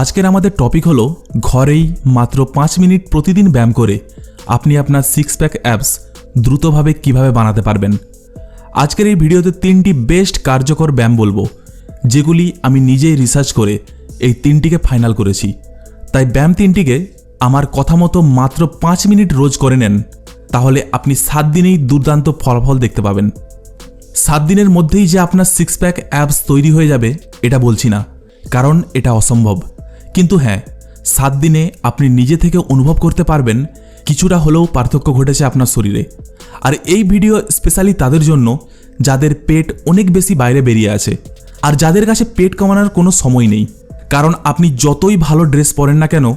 আজকের আমাদের টপিক হলো, ঘরেই মাত্র পাঁচ মিনিট প্রতিদিন ব্যায়াম করে আপনি আপনার সিক্স প্যাক অ্যাপস দ্রুতভাবে কীভাবে বানাতে পারবেন। আজকের এই ভিডিওতে তিনটি বেস্ট কার্যকর ব্যায়াম বলব, যেগুলি আমি নিজেই রিসার্চ করে এই তিনটিকে ফাইনাল করেছি। তাই ব্যায়াম তিনটিকে আমার কথা মতো মাত্র পাঁচ মিনিট রোজ করে নেন, তাহলে আপনি সাত দিনেই দুর্দান্ত ফলাফল দেখতে পাবেন। সাত দিনের মধ্যেই যে আপনার সিক্স প্যাক অ্যাপস তৈরি হয়ে যাবে, এটা বলছি না, কারণ এটা অসম্ভব। কিন্তু হ্যাঁ সাত দিনে আপনি নিজে থেকে অনুভব করতে পারবেন কিছুটা হলেও পার্থক্য ঘটেছে আপনার শরীরে। আর এই ভিডিও স্পেশালি তাদের জন্য যাদের পেট অনেক বেশি বাইরে বেরিয়ে আছে আর যাদের কাছে পেট কমানোর কোনো সময় নেই। কারণ আপনি যতই ভালো ড্রেস পরেন না কেন,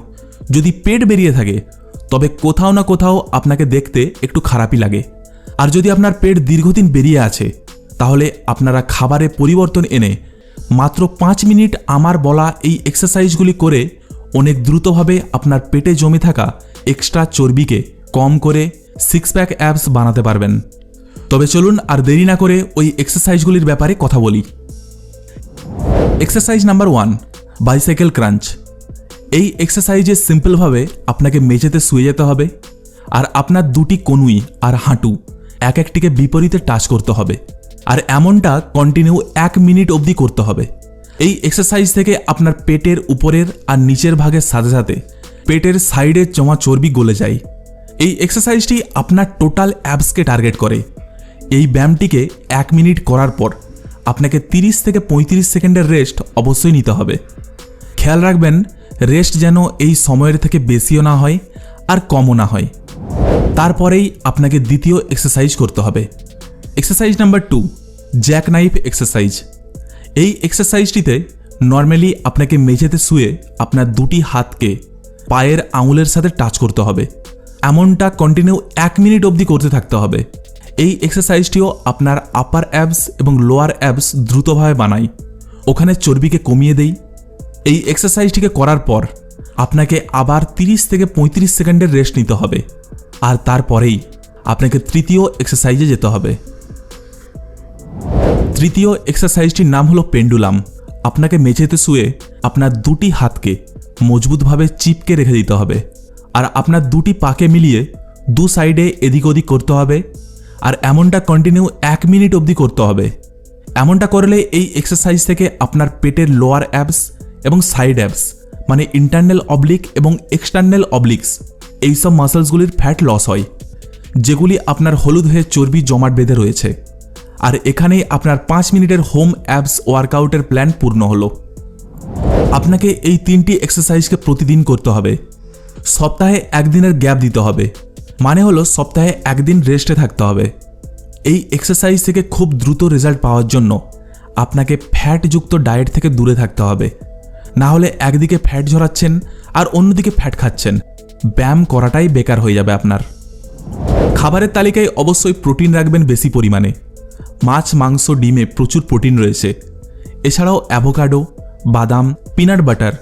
যদি পেট বেরিয়ে থাকে, তবে কোথাও না কোথাও আপনাকে দেখতে একটু খারাপই লাগে। আর যদি আপনার পেট দীর্ঘদিন বেরিয়ে আছে, তাহলে আপনারা খাবারে পরিবর্তন এনে মাত্র পাঁচ মিনিট আমার বলা এই এক্সারসাইজগুলি করে অনেক দ্রুতভাবে আপনার পেটে জমে থাকা এক্সট্রা চর্বিকে কম করে সিক্স প্যাক অ্যাপস বানাতে পারবেন। তবে চলুন আর দেরি না করে ওই এক্সারসাইজগুলির ব্যাপারে কথা বলি। Exercise number one bicycle crunch এই এক্সারসাইজে সিম্পলভাবে আপনাকে মেঝেতে শুয়ে যেতে হবে আর আপনার দুটি কনুই আর হাঁটু এক একটিকে বিপরীতে টাচ করতে হবে। আর এমনটা কন্টিনিউ এক মিনিট অবধি করতে হবে। এই এক্সারসাইজ থেকে আপনার পেটের উপরের আর নিচের ভাগের সাথে সাথে পেটের সাইডের জমা চর্বি গলে যায়। এই এক্সারসাইজটি আপনার টোটাল অ্যাবসকে টার্গেট করে। এই ব্যায়ামটিকে এক মিনিট করার পর আপনাকে 30 থেকে পঁয়ত্রিশ সেকেন্ডের রেস্ট অবশ্যই নিতে হবে। খেয়াল রাখবেন রেস্ট যেন এই সময়ের থেকে বেশিও না হয় আর কমও না হয়। তারপরেই আপনাকে দ্বিতীয় এক্সারসাইজ করতে হবে। Exercise number two jack knife exercise এই এক্সারসাইজটিতে নর্মালি আপনাকে মেঝেতে শুয়ে আপনার দুটি হাতকে পায়ের আঙুলের সাথে টাচ করতে হবে। এমনটা কন্টিনিউ এক মিনিট অবধি করতে থাকতে হবে। এই এক্সারসাইজটিও আপনার আপার অ্যাবস এবং লোয়ার অ্যাবস দ্রুতভাবে বানাই ওখানে চর্বিকে কমিয়ে দেই। এই এক্সারসাইজটিকে করার পর আপনাকে আবার 30 থেকে পঁয়ত্রিশ সেকেন্ডের রেস্ট নিতে হবে। আর তারপরেই আপনাকে তৃতীয় এক্সারসাইজে যেতে হবে। তৃতীয় এক্সারসাইজটির নাম হলো পেন্ডুলাম। আপনাকে মেঝেতে শুয়ে আপনার দুটি হাতকে মজবুতভাবে চিপকে রেখে দিতে হবে। আর আপনার দুটি পাকে মিলিয়ে দু সাইডে এদিক ওদিক করতে হবে। আর এমনটা কন্টিনিউ এক মিনিট অবধি করতে হবে। এমনটা করলে এই এক্সারসাইজ থেকে আপনার পেটের লোয়ার অ্যাবস এবং সাইড অ্যাবস মানে ইন্টারনাল অবলিক এবং এক্সটার্নাল অবলিক্স এইসব মাসেলসগুলির ফ্যাট লস হয়, যেগুলি আপনার হলুদ হয়ে চর্বি জমাট বেঁধে রয়েছে। আর এখানেই আপনার পাঁচ মিনিটের হোম অ্যাপস ওয়ার্কআউটের প্ল্যান পূর্ণ হলো। আপনাকে এই তিনটি এক্সারসাইজকে প্রতিদিন করতে হবে। সপ্তাহে একদিনের গ্যাপ দিতে হবে। মানে হলো সপ্তাহে একদিন রেস্টে থাকতে হবে। এই এক্সারসাইজ থেকে খুব দ্রুত রেজাল্ট পাওয়ার জন্য আপনাকে ফ্যাটযুক্ত ডায়েট থেকে দূরে থাকতে হবে। না হলে একদিকে ফ্যাট ঝরাচ্ছেন আর অন্যদিকে ফ্যাট খাচ্ছেন। ব্যায়াম করাটাই বেকার হয়ে যাবে আপনার। খাবারের তালিকায় অবশ্যই প্রোটিন রাখবেন বেশি পরিমাণে। মাছ, মাংস, ডিমে প্রচুর প্রোটিন রয়েছে। এছাড়াও অ্যাভোকাডো, বাদাম, পিনাট বাটার,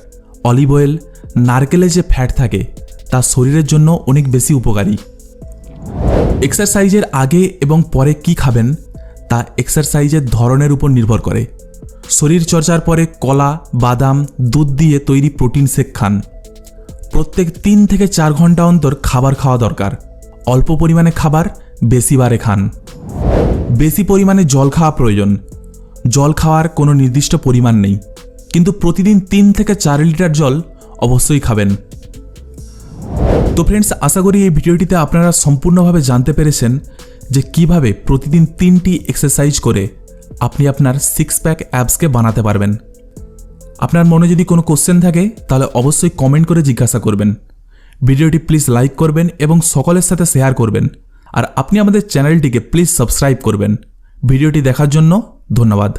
অলিভ অয়েল, নারকেলে যে ফ্যাট থাকে, তা শরীরের জন্য অনেক বেশি উপকারী। এক্সারসাইজের আগে এবং পরে কি খাবেন, তা এক্সারসাইজের ধরনের উপর নির্ভর করে। শরীর চর্চার পরে কলা, বাদাম, দুধ দিয়ে তৈরি প্রোটিন শেক খান। প্রত্যেক তিন থেকে চার ঘণ্টা অন্তর খাবার খাওয়া দরকার। অল্প পরিমাণে খাবার বেশি বারে খান। বেশি পরিমাণে জল খাওয়া প্রয়োজন। জল খাওয়ার কোনো নির্দিষ্ট পরিমাণ নেই, কিন্তু প্রতিদিন তিন থেকে চার লিটার জল অবশ্যই খাবেন। তো ফ্রেন্ডস আশা করি এই ভিডিওটিতে আপনারা সম্পূর্ণভাবে জানতে পেরেছেন যে কীভাবে প্রতিদিন তিনটি এক্সারসাইজ করে আপনি আপনার সিক্স প্যাক অ্যাপসকে বানাতে পারবেন। আপনার মনে যদি কোনো কোশ্চেন থাকে, তাহলে অবশ্যই কমেন্ট করে জিজ্ঞাসা করবেন। ভিডিওটি প্লিজ লাইক করবেন এবং সকলের সাথে শেয়ার করবেন। আর আপনি আমাদের চ্যানেলটিকে প্লিজ সাবস্ক্রাইব করবেন। ভিডিওটি দেখার জন্য ধন্যবাদ।